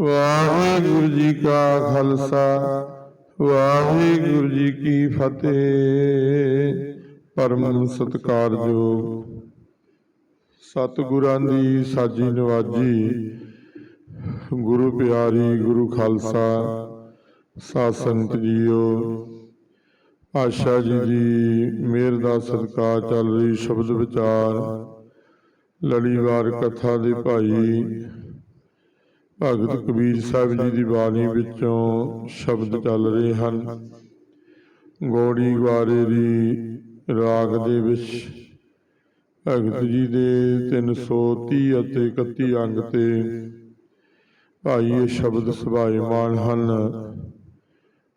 ਵਾਹਿਗੁਰੂ ਜੀ ਕਾ ਖਾਲਸਾ, ਵਾਹਿਗੁਰੂ ਜੀ ਕੀ ਫਤਿਹ। ਪਰਮ ਸਤਿਕਾਰਯੋਗ ਸਤਿਗੁਰਾਂ ਦੀ ਸਾਜੀ ਨਵਾਜੀ, ਗੁਰੂ ਪਿਆਰੀ ਗੁਰੂ ਖਾਲਸਾ, ਸਾਧ ਸੰਗਤ ਜੀਓ, ਆਸ਼ਾ ਜੀ ਦੀ ਮਿਹਰ ਦਾ ਸਦਕਾ ਚੱਲ ਰਹੀ ਸ਼ਬਦ ਵਿਚਾਰ, ਲੜੀਵਾਰ ਕਥਾ ਦੇ ਭਾਈ ਭਗਤ ਕਬੀਰ ਸਾਹਿਬ ਜੀ ਦੀ ਬਾਣੀ ਵਿੱਚੋਂ ਸ਼ਬਦ ਚੱਲ ਰਹੇ ਹਨ। ਗੋੜੀ ਗਵਾਰੇ ਦੀ ਰਾਗ ਦੇ ਵਿੱਚ। ਭਗਤ ਜੀ ਦੇ 330 ਅਤੇ 31 ਅੰਗ ਤੇ ਭਾਈ ਇਹ ਸ਼ਬਦ ਸੁਭਾਇਮਾਨ ਹਨ।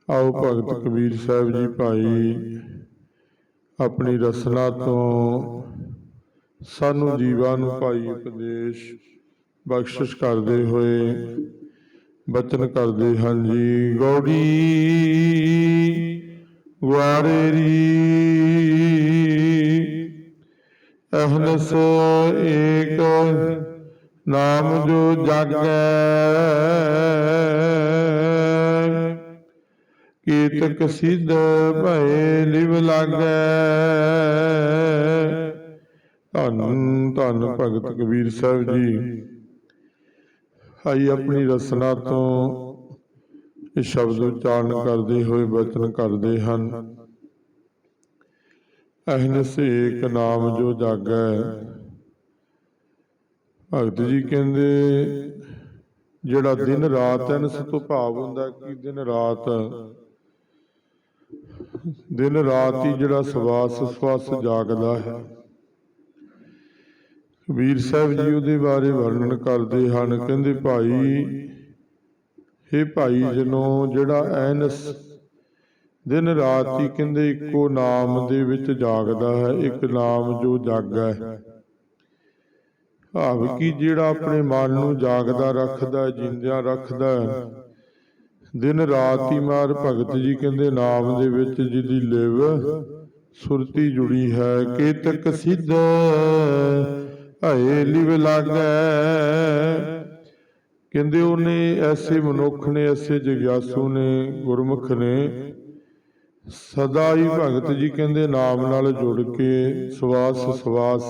ਆਓ ਭਗਤ ਕਬੀਰ ਸਾਹਿਬ ਜੀ ਭਾਈ ਆਪਣੀ ਰਸਨਾ ਤੋਂ ਸਾਨੂੰ ਜੀਵਾਂ ਨੂੰ ਭਾਈ ਉਪਦੇਸ਼ ਬਖਸ਼ਿਸ਼ ਕਰਦੇ ਹੋਏ, ਬਚਨ ਕਰਦੇ ਹਨ ਜੀ ਗੌੜੀ ਗੁਆਰੇਰੀ ਅਹਨਸ ਏਕ ਨਾਮ ਜੋ ਜਾਗੈ, ਕੀਤਕ ਸਿੱਧ ਭਏ ਲਿਵ ਲਾਗੈ। ਧੰਨ ਧੰਨ ਭਗਤ ਕਬੀਰ ਸਾਹਿਬ ਜੀ। ਆਈ ਆਪਣੀ ਰਸਨਾ ਤੋਂ ਇਹ ਸ਼ਬਦ ਉਚਾਰਨ ਕਰਦੇ ਹੋਏ ਬਚਨ ਕਰਦੇ ਹਨ ਅਹਨਸ ਏਕ ਨਾਮ ਜੋ ਜਾਗੈ ਭਗਤ ਜੀ ਕਹਿੰਦੇ ਜਿਹੜਾ ਦਿਨ ਰਾਤ ਹੈ ਇਸ ਤੋਂ ਭਾਵ ਹੁੰਦਾ ਕਿ ਦਿਨ ਰਾਤ ਦਿਨ ਰਾਤ ਹੀ ਜਿਹੜਾ ਸਵਾਸ ਸਵਾਸ ਜਾਗਦਾ ਹੈ ਕਬੀਰ ਸਾਹਿਬ ਜੀ ਉਹਦੇ ਬਾਰੇ ਵਰਣਨ ਕਰਦੇ ਹਨ ਕਹਿੰਦੇ ਭਾਈ ਇਹ ਭਾਈ ਜਨੋ ਜਿਹੜਾ ਐਨਸ ਦਿਨ ਰਾਤ ਹੀ ਕਹਿੰਦੇ ਇੱਕੋ ਨਾਮ ਦੇ ਵਿੱਚ ਜਾਗਦਾ ਹੈ ਇੱਕ ਨਾਮ ਜੋ ਜਾਗੈ। ਭਾਵ ਕਿ ਜਿਹੜਾ ਆਪਣੇ ਮਨ ਨੂੰ ਜਾਗਦਾ ਰੱਖਦਾ ਹੈ, ਜਿੰਦਿਆਂ ਰੱਖਦਾ ਦਿਨ ਰਾਤ ਹੀ ਮਾਰ ਭਗਤ ਜੀ ਕਹਿੰਦੇ ਨਾਮ ਦੇ ਵਿੱਚ ਜਿਹਦੀ ਲਿਵ ਸੁਰਤੀ ਜੁੜੀ ਹੈ ਕੇਤਕ ਸਿੱਧ ਹਏ ਲਿਵ ਲਾਗੈ ਕਹਿੰਦੇ ਉਹਨੇ ਐਸੇ ਮਨੁੱਖ ਨੇ, ਐਸੇ ਜਗਿਆਸੂ ਨੇ, ਗੁਰਮੁਖ ਨੇ, ਸਦਾ ਹੀ ਭਗਤ ਜੀ ਕਹਿੰਦੇ ਨਾਮ ਨਾਲ ਜੁੜ ਕੇ ਸਵਾਸ ਸਵਾਸ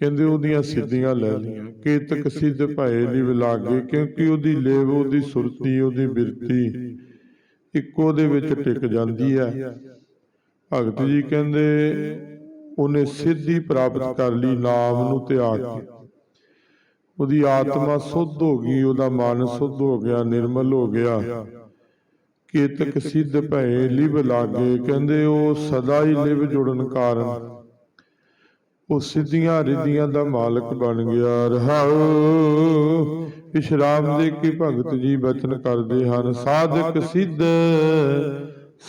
ਕਹਿੰਦੇ ਉਹਦੀਆਂ ਸਿੱਧੀਆਂ ਲੈ ਲਈਆਂ। ਕੇਤਕ ਸਿੱਧ ਭਏ ਲਿਵ ਲਾਗੇ, ਕਿਉਂਕਿ ਉਹਦੀ ਲੇਵ, ਉਹਦੀ ਸੁਰਤੀ, ਉਹਦੀ ਬਿਰਤੀ ਇੱਕੋ ਦੇ ਵਿੱਚ ਟਿਕ ਜਾਂਦੀ ਹੈ। ਭਗਤ ਜੀ ਕਹਿੰਦੇ ਉਹਨੇ ਸਿੱਧੀ ਪ੍ਰਾਪਤ ਕਰ ਲਈ, ਨਾਮ ਨੂੰ ਤਿਆਗ ਕੇ। ਉਹਦੀ ਆਤਮਾ ਸੁੱਧ ਹੋ ਗਈ, ਉਹਦਾ ਮਨ ਸੁੱਧ ਹੋ ਗਿਆ, ਨਿਰਮਲ ਹੋ ਗਿਆ। ਕੇਤਕ ਸਿੱਧ ਭਏ ਲਿਵ ਲਾਗੇ, ਕਹਿੰਦੇ ਉਹ ਸਦਾ ਹੀ ਲਿਵ ਜੁੜਨ ਕਾਰਨ। ਉਹ ਸਿੱਧੀਆਂ ਰਿੱਧੀਆਂ ਦਾ ਮਾਲਕ ਬਣ ਗਿਆ। ਰਹਾਉ ਇਸ਼ਰਾਮ ਦੇ ਕੇ ਭਗਤ ਜੀ ਬਚਨ ਕਰਦੇ ਹਨ? ਸਾਧਕ ਸਿੱਧ,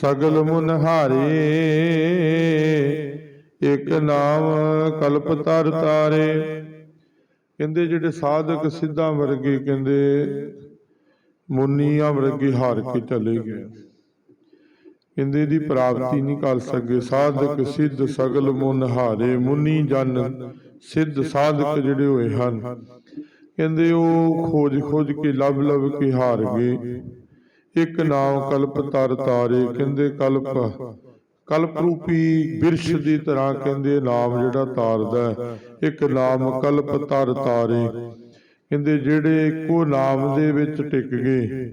ਸਗਲ ਮੁਨਹਾਰੇ ਇੱਕ ਨਾਮ ਕਲਪ ਤਰ ਤਾਰੇ। ਕਹਿੰਦੇ ਜਿਹੜੇ ਸਾਧਕ ਸਿੱਧਾਂ ਵਰਗੇ ਕਹਿੰਦੇ, ਮੁੰਨੀਆਂ ਵਰਗੇ ਹਾਰ ਕੇ ਚਲੇ ਗਏ। ਕਹਿੰਦੇ ਦੀ ਪ੍ਰਾਪਤੀ ਨਹੀਂ ਕਰ ਸਕੇ। ਸਾਧਕ ਸਿੱਧ ਸਗਲ ਮੁਨ ਹਾਰੇ, ਮੁਨੀ ਜਨ ਸਿੱਧ ਸਾਧਕ ਜਿਹੜੇ ਹੋਏ ਹਨ। ਕਹਿੰਦੇ ਉਹ ਖੋਜ ਖੋਜ ਕੇ ਲੱਭ ਲੱਭ ਕੇ ਹਾਰ ਗਏ। ਇੱਕ ਨਾਮ ਕਲਪ ਤਰ ਤਾਰੇ, ਕਹਿੰਦੇ ਕਲਪ ਕਲਪ ਬਿਰਸ਼ ਦੀ ਤਰ੍ਹਾਂ ਕਹਿੰਦੇ, ਨਾਮ ਜਿਹੜਾ ਤਾਰਦਾ ਇੱਕ ਨਾਮ ਕਲਪ ਤਰ ਤਾਰੇ। ਕਹਿੰਦੇ, ਜਿਹੜੇ ਇੱਕੋ ਨਾਮ ਦੇ ਵਿੱਚ ਟਿਕ ਗਏ,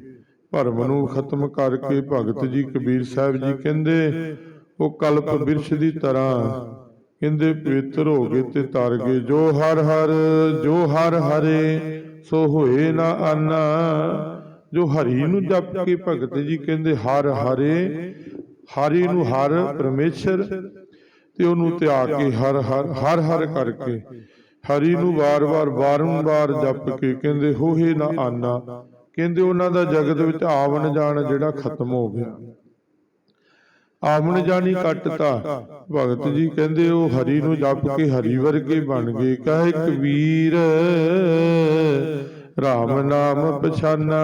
ਭਰਮ ਨੂੰ ਖਤਮ ਕਰਕੇ ਭਗਤ ਜੀ ਕਬੀਰ ਸਾਹਿਬ ਜੀ ਕਹਿੰਦੇ, ਉਹ ਕਲਪ ਬਿਰਸ਼ ਦੀ ਤਰ੍ਹਾਂ ਕਹਿੰਦੇ, ਪਵਿੱਤਰ ਹੋ ਗਏ ਤੇ ਤਰ ਗਏ। ਜੋ ਹਰ ਹਰ, ਜੋ ਹਰ ਹਰੇ, ਸੋ ਹੋਏ ਨਾ ਆਨਾ ਜੋ ਹਰੀ ਨੂੰ ਜਪ ਕੇ ਭਗਤ ਜੀ ਕਹਿੰਦੇ, ਹਰ ਹਰੇ ਹਰੀ ਨੂੰ ਹਰ ਪਰਮੇਸ਼ਰ ਤੇ ਉਹਨੂੰ ਤਿਆਗ ਕੇ ਹਰ ਹਰ ਹਰ ਹਰ ਕਰਕੇ ਹਰੀ ਨੂੰ ਵਾਰ-ਵਾਰ ਬਾਰੰਬਾਰ ਜਪ ਕੇ ਕਹਿੰਦੇ ਹੋਏ ਨਾ ਆਨਾ। ਕਹਿੰਦੇ ਉਹਨਾਂ ਦਾ ਜਗਤ ਵਿੱਚ ਆਵਣ ਜਾਣ ਜਿਹੜਾ ਖਤਮ ਹੋ ਗਿਆ। ਆਵਣ ਜਾਣੀ ਕੱਟਤਾ। ਭਗਤ ਜੀ ਕਹਿੰਦੇ ਉਹ ਹਰੀ ਨੂੰ ਜਪ ਕੇ ਹਰੀ ਵਰਗੇ ਬਣ ਗਏ। ਕਹੇ ਕਬੀਰ RAM ਨਾਮ ਪਛਾਨਾ।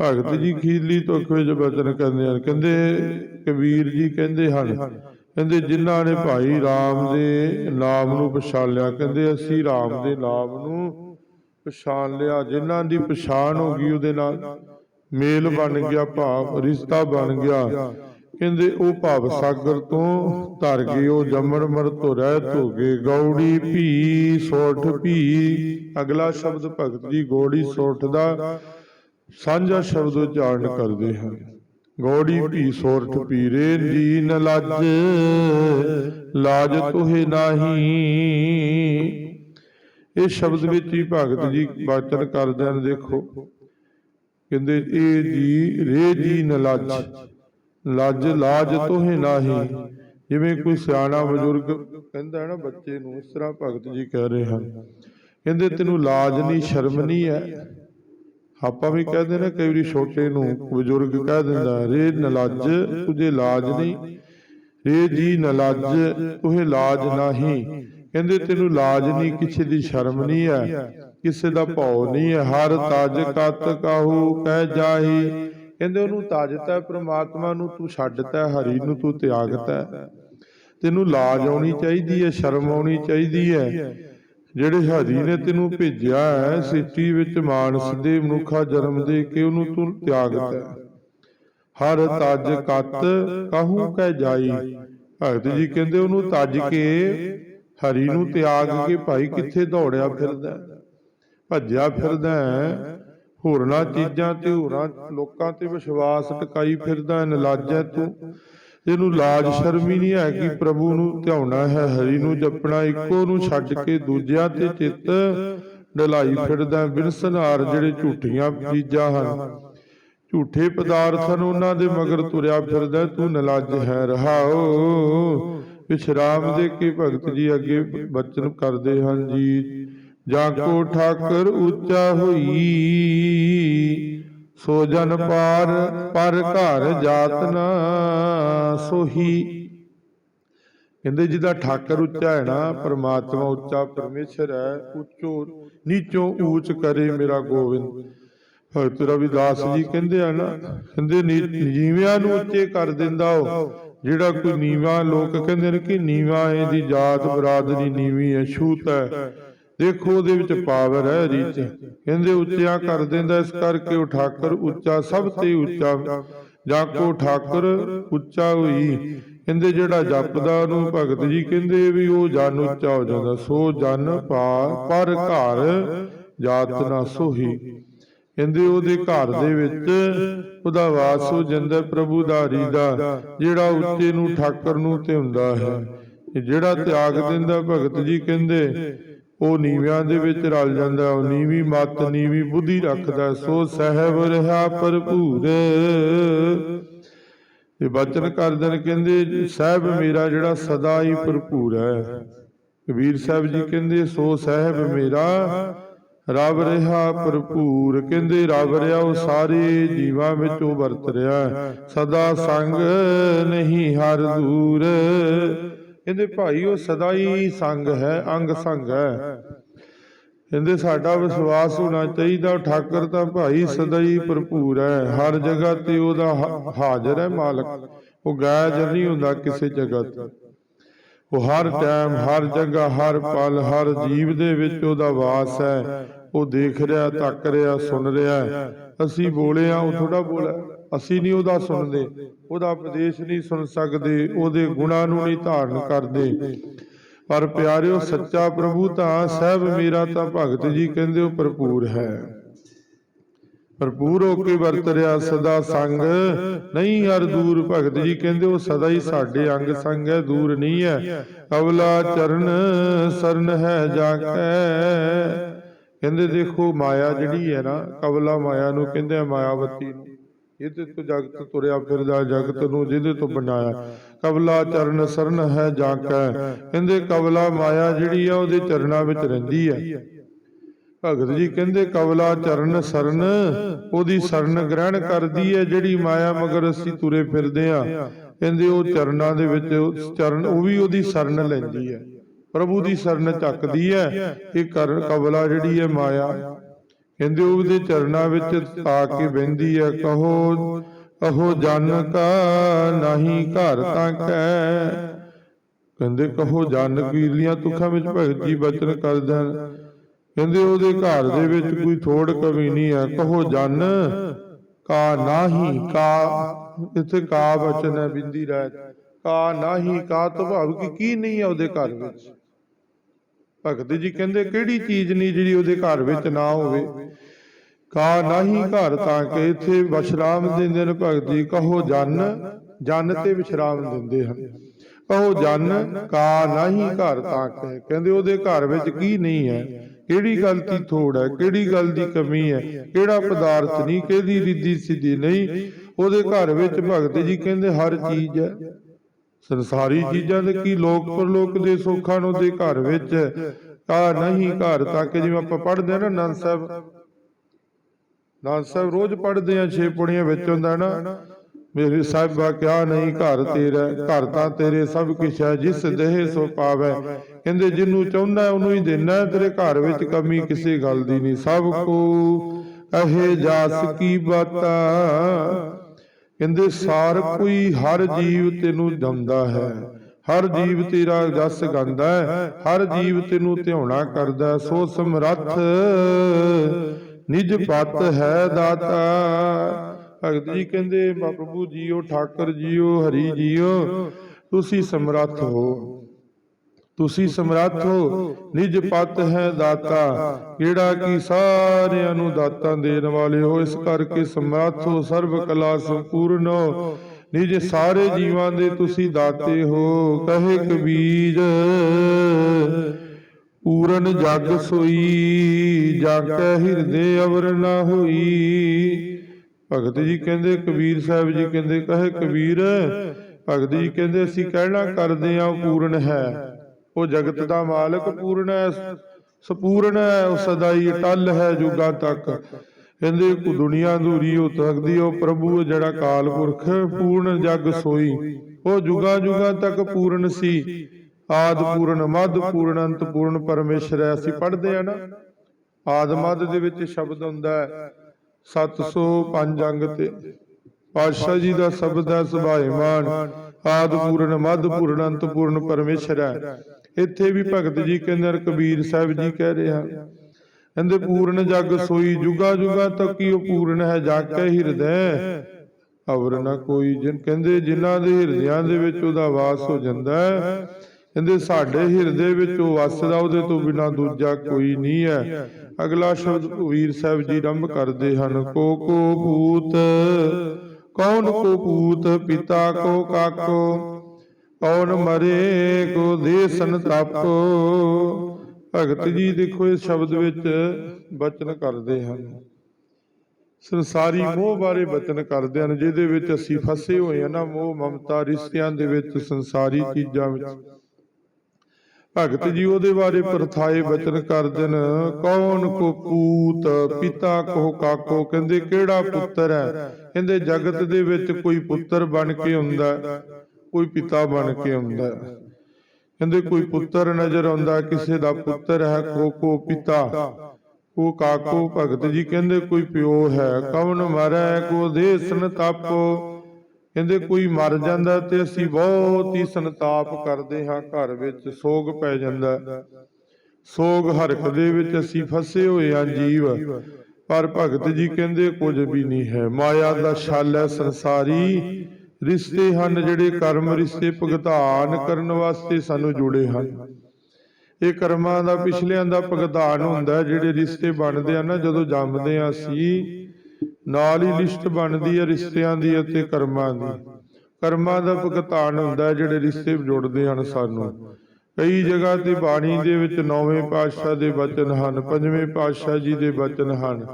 ਭਗਤ ਜੀ ਖੀਲੀ ਤੁਖ ਵਿੱਚ ਬਚਨ ਕਹਿੰਦੇ ਹਨ ਕਹਿੰਦੇ ਕਬੀਰ ਜੀ ਕਹਿੰਦੇ ਹਨ। ਕਹਿੰਦੇ, ਜਿਨ੍ਹਾਂ ਨੇ ਭਾਈ RAM ਦੇ ਨਾਮ ਨੂੰ ਪਛਾਣ ਕਹਿੰਦੇ, ਅਸੀਂ RAM ਦੇ ਨਾਮ ਨੂੰ ਪਛਾਣ ਲਿਆ। ਜਿਨ੍ਹਾਂ ਦੀ ਪਛਾਣ ਹੋ ਗਈ ਉਹਦੇ ਨਾਲ ਮੇਲ ਬਣ ਗਿਆ, ਭਾਵ ਰਿਸ਼ਤਾ ਬਣ ਗਿਆ। ਕਹਿੰਦੇ, ਉਹ ਭਾਵ ਸਾਗਰ ਤੋਂ ਧਰ ਗਏ, ਉਹ ਜੰਮਣ ਮਰ ਤੋਂ ਰਹਿਤ ਹੋ ਗਏ। ਗੌੜੀ ਭੀ ਸੋਠ ਭੀ। ਅਗਲਾ ਸ਼ਬਦ ਭਗਤ ਜੀ ਗੋੜੀ ਸੋਠ ਦਾ ਸਾਂਝਾ ਸ਼ਬਦ ਉਚਾਰਨ ਕਰਦੇ ਹਨ। ਗੌੜੀ ਭੀ ਸੋਰਠ ਪੀਰੇ ਜੀ ਨ ਲੱਜ। ਲਾਜ। ਤੁਹੇ ਨਾਹੀ। ਇਹ ਸ਼ਬਦ ਵਿੱਚ ਹੀ ਭਗਤ ਜੀ ਬਾਚਨ ਕਰਦੇ ਹਨ ਦੇਖੋ। ਕਹਿੰਦੇ ਇਹ ਜੀ ਰੇ ਜੀ ਨ ਲੱਜ। ਲੱਜ। ਲਾਜ ਤੋਹੇ ਨਾਹੀ। ਜਿਵੇਂ ਕੋਈ ਸਿਆਣਾ ਬਜ਼ੁਰਗ ਕਹਿੰਦਾ ਹੈ ਨਾ ਬੱਚੇ ਨੂੰ ਇਸ ਤਰ੍ਹਾਂ ਭਗਤ ਜੀ ਕਹਿ ਰਹੇ ਹਨ। ਕਹਿੰਦੇ ਤੈਨੂੰ ਲਾਜ ਨਹੀਂ ਸ਼ਰਮ ਨਹੀਂ ਹੈ। ਆਪਾਂ ਵੀ ਕਹਿੰਦੇ ਨੇ ਕਈ ਵਾਰੀ ਛੋਟੇ ਨੂੰ ਬਜ਼ੁਰਗ ਕਹਿ ਦਿੰਦਾ ਰੇ ਨਲੱਜ ਤੁਝੇ ਲਾਜ ਨਹੀਂ। ਰੇ ਜੀ ਨਲੱਜ ਤੁਹੇ ਲਾਜ ਨਹੀਂ। ਕਹਿੰਦੇ ਤੈਨੂੰ ਲਾਜ ਨਹੀਂ ਕਿਸੇ ਦੀ ਸ਼ਰਮ ਨਹੀਂ ਹੈ ਕਿਸੇ ਦਾ ਭਉ ਨਹੀਂ ਹੈ। ਹਰ ਤਾਜ ਕਤ ਕਾਹੂ ਕਹਿ ਜਾਹੀ। ਕਹਿੰਦੇ ਉਹਨੂੰ ਤਜਤਾ ਪ੍ਰਮਾਤਮਾ ਨੂੰ ਤੂੰ ਛੱਡਤਾ ਹੈ, ਹਰੀ ਨੂੰ ਤੂੰ ਤਿਆਗਤਾ ਤੈਨੂੰ ਲਾਜ ਆਉਣੀ ਚਾਹੀਦੀ ਹੈ ਸ਼ਰਮ ਆਉਣੀ ਚਾਹੀਦੀ ਹੈ। ਜਿਹੜੇ ਹਰੀ ਨੇ ਤੈਨੂੰ ਭੇਜਿਆ ਹੈ ਸਿੱਟੀ ਵਿੱਚ ਮਾਨਸ ਦੇ ਮਨੁੱਖਾ ਜਨਮ ਦੇ ਕੇ ਉਹਨੂੰ ਤੂੰ ਤਿਆਗਤਾ। ਹਰ ਤਜ ਕਤ ਕਾਹੂ ਕਹਿ ਜਾਈ। ਭਗਤ ਜੀ ਕਹਿੰਦੇ ਉਹਨੂੰ ਤਜ ਕੇ ਹਰੀ ਨੂੰ ਤਿਆਗ ਕੇ ਭਾਈ ਕਿੱਥੇ ਦੌੜਿਆ ਫਿਰਦਾ? ਭੱਜਿਆ ਫਿਰਦਾ ਹੋਰਨਾਂ ਚੀਜ਼ਾਂ ਤੇ ਹੋਰਾਂ ਲੋਕਾਂ ਤੇ ਵਿਸ਼ਵਾਸ ਟਿਕਾਈ ਫਿਰਦਾ ਨਲਾਜੈ ਤੂੰ। ਇਹਨੂੰ ਲਾਜ ਸ਼ਰਮ ਹੀ ਨਹੀਂ ਹੈ ਕਿ ਪ੍ਰਭੂ ਨੂੰ ਧਿਆਉਣਾ ਹੈ ਹਰੀ ਨੂੰ ਜਪਣਾ ਇੱਕੋ ਨੂੰ ਛੱਡ ਕੇ ਦੂਜਿਆਂ ਤੇ ਚਿੱਤ ਡਲਾਈ ਫਿਰਦਾ। ਬਿਨਸਨਾਰ ਜਿਹੜੇ ਝੂਠੀਆਂ ਚੀਜ਼ਾਂ ਹਨ। ਝੂਠੇ ਪਦਾਰਥ ਹਨ ਉਹਨਾਂ ਦੇ ਮਗਰ ਤੁਰਿਆ ਫਿਰਦਾ ਤੂੰ ਨਲੱਜ ਹੈ ਰਹਾਓ। ਵਿਸ਼ਰਾਮ ਦੇ ਕੇ ਭਗਤ ਜੀ ਅੱਗੇ ਬਚਨ ਕਰਦੇ ਹਨ ਜੀ। ਜਾਂ। ਕੋ ਠਾਕਰ ਉੱਚਾ ਹੋਈ। ਸੋ ਜਨ ਪਾਰ ਪਰ ਘਰ ਜਾਤ ਨਾ ਸੋਹੀ। ਕਹਿੰਦੇ ਜਿਹਦਾ ਠਾਕਰ ਉੱਚਾ ਹੈ ਨਾ ਪਰਮਾਤਮਾ ਉੱਚਾ ਪਰਮੇਸ਼ਰ ਹੈ ਉੱਚੋ ਨੀਚੋਂ ਊਚ ਕਰੇ ਮੇਰਾ ਗੋਬਿੰਦ ਭਗਤ ਰਵਿਦਾਸ ਜੀ ਕਹਿੰਦੇ ਆ ਨਾ ਕਹਿੰਦੇ ਨੀਵਿਆਂ ਨੂੰ ਉੱਚੇ ਕਰ ਦਿੰਦਾ ਉਹ। ਜਿਹੜਾ ਕੋਈ ਨੀਵਾ ਲੋਕ ਕਹਿੰਦੇ ਨੇ ਕਿ ਨੀਵਾ ਇਹਦੀ ਜਾਤ ਬਰਾਦਰੀ ਨੀਵੀਂ ਹੈ। ਛੂਤ ਹੈ। ਦੇਖੋ ਉਹਦੇ ਵਿੱਚ ਪਾਵਰ ਹੈ ਰੀਚ ਕਹਿੰਦੇ ਉੱਚਿਆ ਕਰ ਦਿੰਦਾ, ਇਸ ਕਰਕੇ ਉਹ ਠਾਕਰ ਉੱਚਾ, ਸਭ ਤੇ ਉੱਚਾ। ਜਾਂ ਕੋ ਠਾਕਰ ਉੱਚਾ ਹੋਈ। ਕਹਿੰਦੇ ਜਿਹੜਾ ਜਪਦਾ ਉਹਨੂੰ ਭਗਤ ਜੀ ਕਹਿੰਦੇ ਵੀ ਉਹ ਜਨ ਉੱਚਾ ਹੋ ਜਾਂਦਾ। ਸੋ ਜਨ ਪਾਰ ਪਰ ਘਰ ਜਾਤ ਨਾ ਸੋਹੀ। ਕਹਿੰਦੇ ਉਹਦੇ ਘਰ ਦੇ ਵਿੱਚ ਉਹਦਾ ਵਾਸ ਹੋ ਜਾਂਦਾ ਪ੍ਰਭੂ ਦਾ ਰੀਦਾ ਜਿਹੜਾ ਉੱਚੇ ਨੂੰ ਠਾਕਰ ਨੂੰ ਤੇ ਹੁੰਦਾ ਹੈ। ਜਿਹੜਾ ਤਿਆਗ ਦਿੰਦਾ ਭਗਤ ਜੀ ਕਹਿੰਦੇ ਉਹ ਨੀਵਿਆਂ ਦੇ ਵਿੱਚ ਰਲ ਜਾਂਦਾ, ਉਹ ਨੀਵੀਂ ਮਤ, ਨੀਵੀਂ ਬੁੱਧੀ ਰੱਖਦਾ, ਸੋ ਸਹਿਬ ਰਹਾ ਭਰਪੂਰ। ਤੇ ਬਚਨ ਕਰਦੇ ਨੇ ਕਹਿੰਦੇ, ਸਾਹਿਬ ਮੇਰਾ ਜਿਹੜਾ ਸਦਾ ਹੀ ਭਰਪੂਰ ਹੈ। ਕਬੀਰ ਸਾਹਿਬ ਜੀ ਕਹਿੰਦੇ, ਸੋ ਸਾਹਿਬ ਮੇਰਾ ਰਬ ਰਿਹਾ ਭਰਪੂਰ। ਕਹਿੰਦੇ ਰਬ ਰਿਹਾ ਉਹ ਸਾਰੇ ਜੀਵਾਂ ਵਿੱਚ ਉਹ ਵਰਤ ਰਿਹਾ। ਸਦਾ ਸੰਗ ਨਹੀਂ ਹਰ ਦੂਰ। ਕਹਿੰਦੇ ਭਾਈ ਉਹ ਸਦਾ ਹੀ ਸੰਗ ਹੈ ਅੰਗ ਸੰਗ ਹੈ। ਕਹਿੰਦੇ ਸਾਡਾ ਵਿਸ਼ਵਾਸ ਹੋਣਾ ਚਾਹੀਦਾ ਠਾਕਰ ਤਾਂ ਭਾਈ ਸਦਾ ਹੀ ਭਰਪੂਰ ਹੈ। ਹਰ ਜਗ੍ਹਾ ਤੇ ਉਹਦਾ ਹਾਜ਼ਰ ਹੈ ਮਾਲਕ। ਉਹ ਗਾਇਬ ਨਹੀਂ ਹੁੰਦਾ ਕਿਸੇ ਜਗ੍ਹਾ ਤੇ। ਉਹ ਹਰ ਟਾਈਮ ਹਰ ਜਗ੍ਹਾ ਹਰ ਪਲ ਹਰ ਜੀਵ ਦੇ ਵਿੱਚ ਉਹਦਾ ਵਾਸ ਹੈ। ਉਹ ਦੇਖ ਰਿਹਾ ਤੱਕ ਰਿਹਾ ਸੁਣ ਰਿਹਾ। ਅਸੀਂ ਬੋਲੇ ਆ ਉਹ ਥੋੜਾ ਬੋਲਾ ਅਸੀਂ ਨਹੀਂ ਉਹਦਾ ਸੁਣਦੇ, ਉਹਦਾ ਉਪਦੇਸ਼ ਨਹੀਂ ਸੁਣ ਸਕਦੇ, ਉਹਦੇ ਗੁਣਾਂ ਨੂੰ ਨਹੀਂ ਧਾਰਨ ਕਰਦੇ। ਪਰ ਪਿਆਰਿਓ, ਸੱਚਾ ਪ੍ਰਭੂ ਤਾਂ ਸਹਿਬ ਮੇਰਾ ਤਾਂ ਭਗਤ ਜੀ ਕਹਿੰਦੇ ਉਹ ਭਰਪੂਰ ਹੈ। ਭਰਪੂਰ ਹੋ ਕੇ ਵਰਤ ਰਿਹਾ ਸਦਾ ਸੰਗ। ਨਹੀਂ ਹਰ ਦੂਰ ਭਗਤ ਜੀ ਕਹਿੰਦੇ ਉਹ ਸਦਾ ਹੀ ਸਾਡੇ ਅੰਗ ਸੰਗ ਹੈ, ਦੂਰ ਨਹੀਂ ਹੈ। ਅਵਲਾ ਚਰਨ ਸਰਨ ਹੈ ਜਾ ਕੈ ਕਹਿੰਦੇ ਦੇਖੋ ਮਾਇਆ ਜਿਹੜੀ ਹੈ ਨਾ, ਕਵਲਾ ਮਾਇਆ ਨੂੰ ਕਹਿੰਦੇ ਮਾਇਆਵਤੀ ਨੂੰ। ਇਹਦੇ ਤੋਂ ਜਗਤ ਤੁਰਿਆ ਫਿਰਦਾ ਜਗਤ ਨੂੰ ਜਿਹਦੇ ਤੋਂ ਬਣਾਇਆ। ਕਬਲਾ ਚਰਨ ਸਰਨ ਹੈ ਜਾ ਕੈ ਕਹਿੰਦੇ ਕਬਲਾ ਮਾਇਆ ਜਿਹੜੀ ਆ ਉਹਦੇ ਚਰਨਾਂ ਵਿੱਚ ਰਹਿੰਦੀ ਹੈ ਭਗਤ ਜੀ ਕਹਿੰਦੇ ਕਬਲਾ ਚਰਨ ਸਰਨ ਉਹਦੀ ਸਰਨ ਗ੍ਰਹਿਣ ਕਰਦੀ ਹੈ ਜਿਹੜੀ ਮਾਇਆ ਮਗਰ ਅਸੀਂ ਤੁਰੇ ਫਿਰਦੇ ਆ। ਕਹਿੰਦੇ ਉਹ ਚਰਨਾਂ ਦੇ ਵਿੱਚ ਚਰਨ ਉਹ ਵੀ ਉਹਦੀ ਸਰਨ ਲੈਂਦੀ ਹੈ ਪ੍ਰਭੂ ਦੀ ਸਰਨ ਚੱਕਦੀ ਹੈ ਇਹ ਕਰ ਕਬਲਾ ਜਿਹੜੀ ਹੈ ਮਾਇਆ। ਕਹਿੰਦੇ ਉਹਦੇ ਚਰਨਾਂ ਵਿੱਚ ਆ ਕੇ ਬਹਿੰਦੀ ਹੈ ਕਹੋ ਕਹੋ ਜਨ ਕਾ ਨਹੀਂ ਘਰ ਤਾਂ ਕੈ। ਕਹਿੰਦੇ ਕਹੋ ਜਨ ਕੀਲੀਆਂ ਤੁਖਾਂ ਵਿੱਚ ਭਗਤ ਜੀ ਬਚਨ ਕਰਦੇ ਕਹਿੰਦੇ ਉਹਦੇ ਘਰ ਦੇ ਵਿੱਚ ਕੋਈ ਥੋੜ ਕਮੀ ਨਹੀਂ ਹੈ ਕਹੋ ਜਨ ਕਾ ਨਾਹੀ ਕਾ, ਇੱਥੇ ਕਾ ਵਚਨ ਹੈ ਬਿੰਦੀ ਰਹਿ ਕਾ ਨਾਹੀ ਕਾ ਤੋਂ ਕਿ ਕੀ ਨਹੀਂ ਹੈ ਉਹਦੇ ਘਰ ਵਿੱਚ? ਭਗਤ ਜੀ ਕਹਿੰਦੇ, ਕਿਹੜੀ ਚੀਜ਼ ਨਹੀਂ ਜਿਹੜੀ ਉਹਦੇ ਘਰ ਵਿੱਚ ਨਾ ਹੋਵੇ? ਕਾ ਨਾਹੀ ਘਰ ਤਾਂ ਕਿ ਇੱਥੇ ਵਿਸ਼ਰਾਮ ਦਿੰਦੇ ਨੇ ਭਗਤ ਜੀ, ਕਹੋ ਜਨ ਜਨ ਤੇ ਵਿਸ਼ਰਾਮ ਦਿੰਦੇ ਹਨ। ਕਹੋ ਜਨ, ਕਾ ਨਾਹੀ ਘਰ ਤਾਂ ਕਿ ਕਹਿੰਦੇ, ਉਹਦੇ ਘਰ ਵਿੱਚ ਕੀ ਨਹੀਂ ਹੈ? ਕਿਹੜੀ ਗੱਲ ਦੀ ਥੋੜ ਹੈ? ਕਿਹੜੀ ਗੱਲ ਦੀ ਕਮੀ ਹੈ? ਕਿਹੜਾ ਪਦਾਰਥ ਨਹੀਂ? ਕਿਹਦੀ ਰਿੱਧੀ ਸਿੱਧੀ ਨਹੀਂ? ਉਹਦੇ ਘਰ ਵਿੱਚ ਭਗਤ ਜੀ ਕਹਿੰਦੇ, ਹਰ ਚੀਜ਼ ਹੈ। ਸੰਸਾਰੀ ਚੀਜ਼ਾਂ ਦੇ ਕੀ ਲੋਕ ਪਰਲੋਕ ਦੇ ਸੁੱਖਾਂ ਨੂੰ ਦੇ ਘਰ ਵਿੱਚ ਕਾ ਨਹੀਂ ਘਰ ਤੱਕ ਜਿਵੇਂ ਆਪਾਂ ਪੜ੍ਹਦੇ ਆ ਨਾ ਨੰਦ ਸਾਹਿਬ। ਨੰਦ ਸਾਹਿਬ। ਰੋਜ਼ ਪੜ੍ਹਦੇ ਆ ਛੇ ਪੁੜੀਆਂ ਵਿੱਚ ਹੁੰਦਾ ਨਾ। ਮੇਰੇ ਸਾਹਿਬਾ ਕਿਆ ਨਹੀਂ ਘਰ ਤੇਰਾ ਘਰ ਤਾਂ ਤੇਰੇ ਸਭ ਕੁਛ ਹੈ ਜਿਸ ਦੇਹ ਸੋ ਪਾਵੇ ਕਹਿੰਦੇ ਜਿੰਨੂੰ ਚਾਹੁੰਦਾ ਉਹਨੂੰ ਹੀ ਦੇਣਾ ਤੇਰੇ ਘਰ ਵਿੱਚ ਕਮੀ ਕਿਸੇ ਗੱਲ ਦੀ ਨਹੀਂ। ਸਭ ਕੋ ਅਹੇ ਜਾਸ ਕੀ ਬਾਤਾ। ਕਹਿੰਦੇ ਸਾਰ ਕੋਈ ਹਰ ਜੀਵ ਤੈਨੂੰ ਜੰਦਾ ਹੈ। ਹਰ ਜੀਵ ਤੇਰਾ ਜਸ ਗਾਉਂਦਾ ਹੈ। ਹਰ ਜੀਵ ਤੈਨੂੰ ਧਿਆਉਣਾ ਕਰਦਾ। ਸੋ ਸਮਰੱਥ। ਨਿਜ ਪਤ ਹੈ ਦਾਤਾ। ਭਗਤ ਜੀ ਕਹਿੰਦੇ ਪ੍ਰਭੂ ਜੀਓ ਠਾਕਰ ਜੀਓ ਹਰੀ ਜੀਓ ਤੁਸੀਂ ਸਮਰੱਥ ਹੋ। ਤੁਸੀਂ ਸਮਰੱਥ ਹੋ ਨਿਜ ਪਤ ਹੈ ਦਾਤਾ। ਜਿਹੜਾ ਕਿ ਸਾਰਿਆਂ ਨੂੰ ਦਾਤਾਂ ਦੇਣ ਵਾਲੇ ਹੋ ਇਸ ਕਰਕੇ ਸਮਰੱਥ ਹੋ ਸਰਬ ਕਲਾ ਸੰਪੂਰਨ ਹੋ। ਨਿਜ ਸਾਰੇ ਜੀਵਾਂ ਦੇ ਤੁਸੀਂ ਦਾਤੇ ਹੋ ਕਹੇ ਕਬੀਰ। ਪੂਰਨ ਜਗ ਸੋਈ ਜਾ ਕੈ ਹਿਰਦੇ ਅਵਰ ਨਾ ਹੋਈ। ਭਗਤ ਜੀ ਕਹਿੰਦੇ ਕਬੀਰ ਸਾਹਿਬ ਜੀ ਕਹਿੰਦੇ ਕਹੇ ਕਬੀਰ। ਭਗਤ ਜੀ ਕਹਿੰਦੇ ਅਸੀਂ ਕਹਿਣਾ ਕਰਦੇ ਆ ਪੂਰਨ ਹੈ। ਉਹ ਜਗਤ ਦਾ ਮਾਲਕ ਪੂਰਨ ਹੈ ਸਪੂਰਨ ਹੈ ਉਹ ਸਦਾ ਹੀ ਅਟਲ ਹੈ ਜੁਗਾਂ ਤੱਕ। ਕਹਿੰਦੇ ਕੋ ਦੁਨੀਆ ਅਧੂਰੀ ਹੋ ਸਕਦੀ ਉਹ ਪ੍ਰਭੂ ਜਿਹੜਾ ਕਾਲ ਪੁਰਖ, ਪੂਰਨ ਜਗ ਸੋਈ। ਉਹ ਜੁਗਾਂ ਜੁਗਾਂ ਤੱਕ ਪੂਰਨ ਸੀ, ਆਦ ਪੂਰਨ ਮਦ ਪੂਰਨ, ਅੰਤ ਪੂਰਨ ਪਰਮੇਸ਼ਰ ਹੈ ਅਸੀਂ ਪੜ੍ਹਦੇ ਆ ਨਾ, ਆਦ ਮਦ ਦੇ ਵਿੱਚ ਸ਼ਬਦ ਹੁੰਦਾ ਹੈ 705 ਅੰਗ ਤੇ। ਪਾਤਸ਼ਾਹ ਜੀ ਦਾ ਸ਼ਬਦ ਹੈ ਸੁਭਾਏਮਾਨ ਆਦ ਪੂਰਨ ਮਦ ਪੂਰਨ, ਅੰਤ ਪੂਰਨ ਪਰਮੇਸ਼ਰ ਹੈ ਇੱਥੇ ਵੀ ਭਗਤ ਜੀ ਕਹਿੰਦੇ ਹਨ, ਕਬੀਰ ਸਾਹਿਬ ਜੀ ਕਹਿ ਰਹੇ ਕਹਿੰਦੇ ਪੂਰਨ ਜਗ ਸੋਈ ਜੁਗਾ ਜੁਗਾ ਤੱਕ ਹੀ ਉਹ ਪੂਰਨ ਹੈ ਜਗ ਕੇ ਹਿਰਦੈ। ਅਵਰ ਨਾ ਕੋਈ ਜਿਨ ਕਹਿੰਦੇ ਜਿਨ੍ਹਾਂ ਦੇ ਹਿਰਦਿਆਂ ਦੇ ਵਿੱਚ ਉਹਦਾ ਵਾਸ ਹੋ ਜਾਂਦਾ ਹੈ। ਕਹਿੰਦੇ ਸਾਡੇ ਹਿਰਦੇ ਵਿੱਚ ਉਹ ਵਸਦਾ ਉਹਦੇ ਤੋਂ ਬਿਨਾ ਦੂਜਾ ਕੋਈ ਨਹੀਂ ਹੈ। ਅਗਲਾ ਸ਼ਬਦ ਵੀਰ ਸਾਹਿਬ ਜੀ ਰੰਭ ਕਰਦੇ ਹਨ ਕੋ ਕੋ ਭੂਤ ਕੌਣ ਕੋ ਭੂਤ ਪਿਤਾ ਕੋ ਕਾਕੋ। ਕੌਣ ਮਰੇ ਕੋ ਦੇ ਸੰਤਾਪੋ ਭਗਤ ਜੀ ਦੇਖੋ ਇਸ ਸ਼ਬਦ ਵਿੱਚ ਬਚਨ ਕਰਦੇ ਹਨ। ਸੰਸਾਰੀ ਮੋਹ ਬਾਰੇ ਬਚਨ ਕਰਦੇ ਹਨ ਜਿਹਦੇ ਵਿੱਚ ਅਸੀਂ ਫਸੇ ਹੋਏ ਹਾਂ ਨਾ ਮੋਹ ਮਮਤਾ ਰਿਸ਼ਤਿਆਂ ਦੇ ਵਿੱਚ ਸੰਸਾਰੀ ਚੀਜ਼ਾਂ ਵਿੱਚ। ਭਗਤ ਜੀ ਉਹਦੇ ਬਾਰੇ ਪਰਥਾਏ ਬਚਨ ਕਰਦੇ ਨੇ ਕੌਣ ਕੋ ਪੂਤ ਪਿਤਾ ਕੋ ਕਾਕੋ। ਕਹਿੰਦੇ ਕਿਹੜਾ ਪੁੱਤਰ ਹੈ? ਕਹਿੰਦੇ ਜਗਤ ਦੇ ਵਿੱਚ ਕੋਈ ਪੁੱਤਰ ਬਣ ਕੇ ਹੁੰਦਾ ਹੈ, ਕੋਈ ਪਿਤਾ ਬਣ ਕੇ ਹੈ। ਕਹਿੰਦੇ ਕੋਈ ਪੁੱਤਰ ਨਜ਼ਰ ਆਉਂਦਾ ਕਿਸੇ ਦਾ ਪੁੱਤਰ ਹੈ ਕੋ ਕੋ ਪਿਤਾ। ਕੋ ਕਾਕੋ ਭਗਤ ਜੀ ਕਹਿੰਦੇ ਕੋਈ ਪਿਓ ਹੈ ਕਵਨ ਮਰੈ ਕੋ ਦੇ ਸੰਤਾਪੋ ਕਹਿੰਦੇ ਕੋਈ ਮਰ ਜਾਂਦਾ ਤੇ ਅਸੀਂ ਬਹੁਤ ਹੀ ਸੰਤਾਪ ਕਰਦੇ ਹਾਂ ਘਰ ਵਿੱਚ ਸੋਗ ਪੈ ਜਾਂਦਾ। ਸੋਗ ਹਰਕ ਦੇ ਵਿੱਚ ਅਸੀਂ ਫਸੇ ਹੋਏ ਹਾਂ ਜੀਵ। ਪਰ ਭਗਤ ਜੀ ਕਹਿੰਦੇ ਕੁਝ ਵੀ ਨਹੀਂ ਹੈ। ਮਾਇਆ ਦਾ ਛਲ ਹੈ ਸੰਸਾਰੀ ਰਿਸ਼ਤੇ ਹਨ ਜਿਹੜੇ ਕਰਮ ਰਿਸ਼ਤੇ ਭੁਗਤਾਨ ਕਰਨ ਵਾਸਤੇ ਸਾਨੂੰ ਜੁੜੇ ਹਨ। ਇਹ ਕਰਮਾਂ ਦਾ, ਪਿਛਲਿਆਂ ਦਾ ਭੁਗਤਾਨ ਹੁੰਦਾ ਜਿਹੜੇ ਰਿਸ਼ਤੇ ਬਣਦੇ ਆ ਨਾ, ਜਦੋਂ ਜੰਮਦੇ ਆ ਅਸੀਂ, ਨਾਲ ਹੀ ਲਿਸਟ ਬਣਦੀ ਹੈ ਰਿਸ਼ਤਿਆਂ ਦੀ ਅਤੇ ਕਰਮਾਂ ਦੀ। ਕਰਮਾਂ ਦਾ ਭੁਗਤਾਨ ਹੁੰਦਾ ਜਿਹੜੇ ਰਿਸ਼ਤੇ ਜੁੜਦੇ ਹਨ ਸਾਨੂੰ। ਕਈ ਜਗ੍ਹਾ ਤੇ ਬਾਣੀ ਦੇ ਵਿੱਚ ਨੌਵੇਂ ਪਾਤਸ਼ਾਹ ਦੇ ਵਚਨ ਹਨ, ਪੰਜਵੇਂ ਪਾਤਸ਼ਾਹ ਜੀ ਦੇ ਵਚਨ ਹਨ।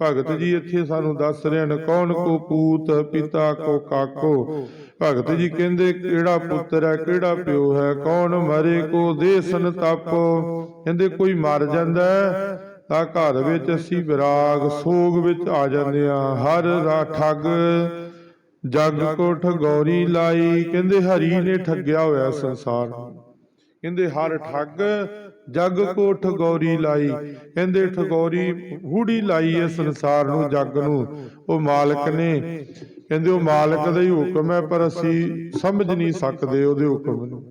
ਭਗਤ ਜੀ ਇੱਥੇ ਸਾਨੂੰ ਦੱਸ ਰਹੇ ਨੇ ਕੌਣ ਕੋ ਪੂਤ ਪਿਤਾ ਕੋ ਕਾਕੋ? ਭਗਤ ਜੀ ਕਹਿੰਦੇ ਕਿਹੜਾ ਪੁੱਤਰ ਹੈ ਕਿਹੜਾ ਪਿਓ ਹੈ ਕੌਣ ਮਰੇ ਕੋ ਦੇ ਸੰਤਾਪੋ ਕਹਿੰਦੇ ਕੋਈ ਮਰ ਜਾਂਦਾ ਤਾਂ ਘਰ ਵਿੱਚ ਅਸੀਂ ਵਿਰਾਗ ਸੋਗ ਵਿੱਚ ਆ ਜਾਂਦੇ ਆ ਹਰ ਰਾ ਠੱਗ ਜਗ ਕੋ ਠਗੌਰੀ ਲਾਈ। ਕਹਿੰਦੇ ਹਰੀ ਨੇ ਠੱਗਿਆ ਹੋਇਆ ਸੰਸਾਰ। ਨੂੰ ਕਹਿੰਦੇ ਹਰ ਠੱਗ ਜਗ ਕੋ ਠਗੌਰੀ ਲਾਈ। ਕਹਿੰਦੇ ਠਗੌਰੀ ਹੂੜੀ ਲਾਈ ਹੈ ਸੰਸਾਰ ਨੂੰ ਜਗ ਨੂੰ ਉਹ ਮਾਲਕ ਨੇ। ਕਹਿੰਦੇ ਉਹ ਮਾਲਕ ਦਾ ਹੀ ਹੁਕਮ ਹੈ ਪਰ ਅਸੀਂ ਸਮਝ ਨਹੀਂ ਸਕਦੇ ਉਹਦੇ ਹੁਕਮ ਨੂੰ।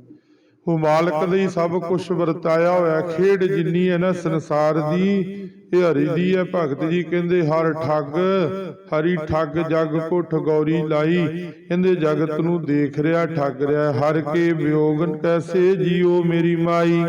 ਉਹ ਮਾਲਕ ਦਾ ਹੀ ਸਭ ਕੁਝ ਵਰਤਾਇਆ ਹੋਇਆ ਖੇਡ ਜਿੰਨੀ ਹੈ ਨਾ ਸੰਸਾਰ ਦੀ ਇਹ ਹਰੀ ਦੀ ਹੈ ਭਗਤ ਜੀ ਕਹਿੰਦੇ ਹਰ ਠੱਗ ਹਰੀ ਠੱਗ ਜਗ ਕੋ ਠਗੌਰੀ ਲਾਈ ਕਹਿੰਦੇ ਜਗਤ ਨੂੰ ਦੇਖ ਰਿਹਾ ਠੱਗ ਰਿਹਾ ਹਰ ਕੇ ਵਿਯੋਗਨ ਕੈਸੇ ਜੀਓ ਮੇਰੀ ਮਾਈ।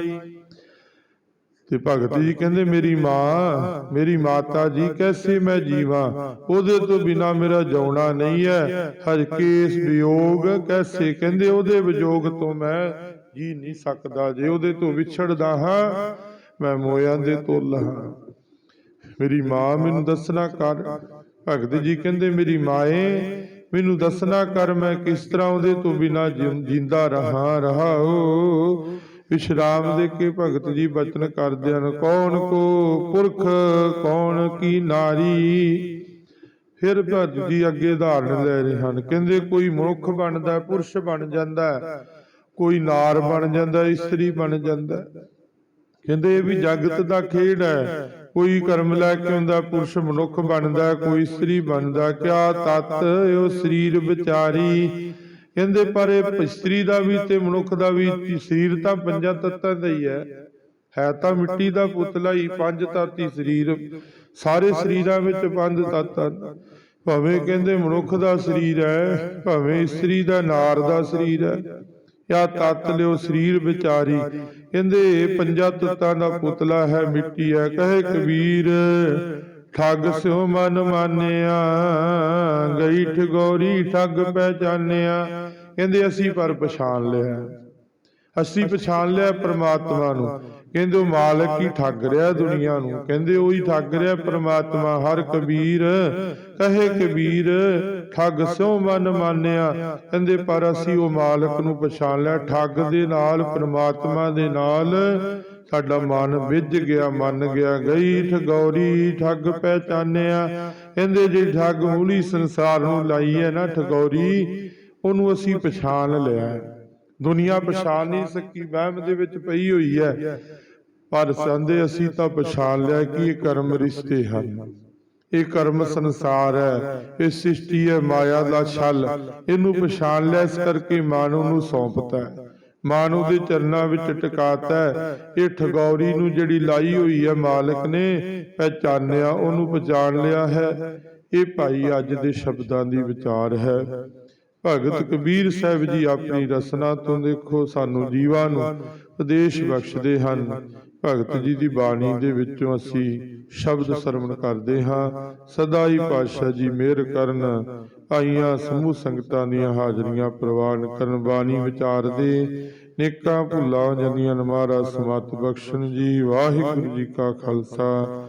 ਤੇ ਭਗਤ ਜੀ ਕਹਿੰਦੇ ਮੇਰੀ ਮਾਂ ਮੇਰੀ ਮਾਤਾ ਜੀ ਕੈਸੇ ਮੈਂ ਜੀਵਾਂ? ਉਹਦੇ ਤੋਂ ਬਿਨਾ ਮੇਰਾ ਜਾਉਣਾ ਨਹੀਂ ਹੈ। ਹਰ ਕੇਸ ਵਿਯੋਗ ਕੈਸੇ? ਕਹਿੰਦੇ ਉਹਦੇ ਵਿਯੋਗ ਤੋਂ ਮੈਂ ਜੀ ਨਹੀਂ ਸਕਦਾ। ਜੇ ਉਹਦੇ ਤੋਂ ਵਿਛੜਦਾ ਹਾਂ ਮੈਂ ਮੋਇਆਂ ਦੇ ਤੁੱਲ ਹਾਂ। ਮੇਰੀ ਮਾਂ ਮੈਨੂੰ ਦੱਸਣਾ ਕਰ। ਭਗਤ ਜੀ ਕਹਿੰਦੇ, ਮੇਰੀ ਮਾਏ, ਮੈਨੂੰ ਦੱਸਣਾ ਕਰ ਮੈਂ ਕਿਸ ਤਰ੍ਹਾਂ ਉਹਦੇ ਤੋਂ ਬਿਨਾ ਜਿੰਦਾ ਰਹਾ ਰਹਾਓ ਵਿਸ਼ਰਾਮ ਦੇ ਕੇ ਭਗਤ ਜੀ ਬਚਨ ਕਰਦੇ ਹਨ ਕੌਣ ਕੋ ਪੁਰਖ, ਕੌਣ ਕੀ ਨਾਰੀ? ਫਿਰ ਭਗਤ ਜੀ ਅੱਗੇ ਉਦਾਹਰਣ ਲੈ ਰਹੇ ਹਨ। ਕਹਿੰਦੇ, ਕੋਈ ਮਨੁੱਖ ਬਣਦਾ, ਪੁਰਸ਼ ਬਣ ਜਾਂਦਾ, ਕੋਈ ਨਾਰ ਬਣ ਜਾਂਦਾ, ਇਸਤਰੀ ਬਣ ਜਾਂਦਾ। ਕਹਿੰਦੇ, ਇਹ ਵੀ ਜਗਤ ਦਾ ਖੇਡ ਹੈ। ਕੋਈ ਕਰਮ ਲੈ ਕੇ ਹੁੰਦਾ ਪੁਰਸ਼ ਮਨੁੱਖ ਬਣਦਾ, ਕੋਈ ਇਸਤਰੀ ਬਣਦਾ, ਕਿਆ ਤਤ ਉਹ ਸਰੀਰ ਵਿਚਾਰੀ? ਕਹਿੰਦੇ, ਪਰ ਇਹ ਇਸਤਰੀ ਦਾ ਵੀ ਤੇ ਮਨੁੱਖ ਦਾ ਵੀ ਸਰੀਰ ਤਾਂ ਪੰਜਾਂ ਤੱਤਾਂ ਦਾ ਹੀ ਹੈ। ਹੈ ਤਾਂ ਮਿੱਟੀ ਦਾ ਪੁਤਲਾ ਹੀ, ਪੰਜ ਤੱਤੀ ਸਰੀਰ। ਸਾਰੇ ਸਰੀਰਾਂ ਵਿੱਚ ਪੰਜ ਤੱਤ ਹਨ। ਭਾਵੇਂ ਕਹਿੰਦੇ ਮਨੁੱਖ ਦਾ ਸਰੀਰ ਹੈ, ਭਾਵੇਂ ਇਸਤਰੀ ਦਾ, ਨਾਰ ਦਾ ਸਰੀਰ ਹੈ। ਜਾਂ ਤਤ ਲਿਓ ਸਰੀਰ ਵਿਚਾਰੀ। ਕਹਿੰਦੇ ਇਹ ਪੰਜਾਂ ਤੱਤਾਂ ਦਾ ਪੁਤਲਾ ਹੈ ਮਿੱਟੀ ਹੈ। ਕਹੇ ਕਬੀਰ, ਠੱਗ ਸਿਓ ਮਨ ਮਾਨਿਆ, ਗਈ ਠਗੋਰੀ ਠੱਗ ਪਹਿਚਾਨਿਆ। ਕਹਿੰਦੇ, ਅਸੀਂ ਪਰ ਪਛਾਣ ਲਿਆ। ਅਸੀਂ ਪਛਾਣ ਲਿਆ ਪ੍ਰਮਾਤਮਾ ਨੂੰ। ਕਹਿੰਦੇ ਉਹ ਮਾਲਕ ਹੀ ਠੱਗ ਰਿਹਾ ਦੁਨੀਆ ਨੂੰ। ਕਹਿੰਦੇ ਉਹ ਹੀ ਠੱਗ ਰਿਹਾ ਪ੍ਰਮਾਤਮਾ, ਹਰ ਕਬੀਰ। ਕਹੇ ਕਬੀਰ, ਠੱਗ ਸਿਓ ਮਨ ਮਾਨਿਆ। ਕਹਿੰਦੇ ਪਰ ਅਸੀਂ ਉਹ ਮਾਲਕ ਨੂੰ ਪਛਾਣ ਲਿਆ। ਠੱਗ ਦੇ ਨਾਲ, ਪ੍ਰਮਾਤਮਾ ਦੇ ਨਾਲ ਸਾਡਾ ਮਨ ਵਿੱਜ ਗਿਆ, ਮੰਨ ਗਿਆ। ਗਈ ਠਗੌਰੀ ਠੱਗ ਪਹਿਚਾਨਿਆ। ਕਹਿੰਦੇ ਜੇ ਠੱਗ ਮੂਲੀ ਸੰਸਾਰ ਨੂੰ ਲਾਈ ਹੈ ਨਾ ਠਗੌਰੀ, ਉਹਨੂੰ ਅਸੀਂ ਪਛਾਣ ਲਿਆ। ਦੁਨੀਆ ਪਛਾਣ ਨਹੀਂ ਸਕੀ ਵਹਿਮ ਦੇ ਵਿੱਚ ਪਈ ਹੋਈ ਹੈ। ਪਰ ਸੰਦੇ ਅਸੀਂ ਤਾਂ ਪਛਾਣ ਲਿਆ ਕਿ ਇਹ ਕਰਮ ਰਿਸ਼ਤੇ ਹਨ। ਇਹ ਕਰਮ ਸੰਸਾਰ ਹੈ। ਇਹ ਸ੍ਰਿਸ਼ਟੀ ਹੈ ਮਾਇਆ ਦਾ ਛਲ। ਇਹਨੂੰ ਪਛਾਣ ਲਿਆ ਇਸ ਕਰਕੇ ਮਾਨਵ ਨੂੰ ਸੌਂਪਤਾ ਹੈ। ਮਾਨਵ ਦੇ ਚਰਨਾਂ ਵਿੱਚ ਟਿਕਾਤਾ ਹੈ। ਇਹ ਠਗੌਰੀ ਨੂੰ ਜਿਹੜੀ ਲਾਈ ਹੋਈ ਹੈ ਮਾਲਕ ਨੇ ਪਹਿਚਾਨਿਆ ਉਹਨੂੰ ਪਛਾਣ ਲਿਆ ਹੈ। ਇਹ ਭਾਈ ਅੱਜ ਦੇ ਸ਼ਬਦਾਂ ਦੀ ਵਿਚਾਰ ਹੈ। ਭਗਤ ਕਬੀਰ ਸਾਹਿਬ ਜੀ ਆਪਣੀ ਰਸਨਾ ਤੋਂ ਦੇਖੋ ਸਾਨੂੰ ਜੀਵਾਂ ਨੂੰ ਉਪਦੇਸ਼ ਬਖਸ਼ਦੇ ਹਨ। ਭਗਤ ਜੀ ਦੀ ਬਾਣੀ ਦੇ ਵਿੱਚੋਂ ਅਸੀਂ ਸ਼ਬਦ ਸਰਵਣ ਕਰਦੇ ਹਾਂ। ਸਦਾ ਹੀ ਪਾਤਸ਼ਾਹ ਜੀ ਮਿਹਰ ਕਰਨ ਆਈਆਂ ਸਮੂਹ ਸੰਗਤਾਂ ਦੀਆਂ ਹਾਜ਼ਰੀਆਂ ਪ੍ਰਵਾਨ ਕਰਨ ਬਾਣੀ ਵਿਚਾਰਦੇ ਨੇਕਾਂ ਭੁੱਲਾਂ ਜਾਂਦੀਆਂ ਮਹਾਰਾਜ ਸਮਤ ਬਖਸ਼ਣ ਜੀ। ਵਾਹਿਗੁਰੂ ਜੀ ਕਾ ਖਾਲਸਾ।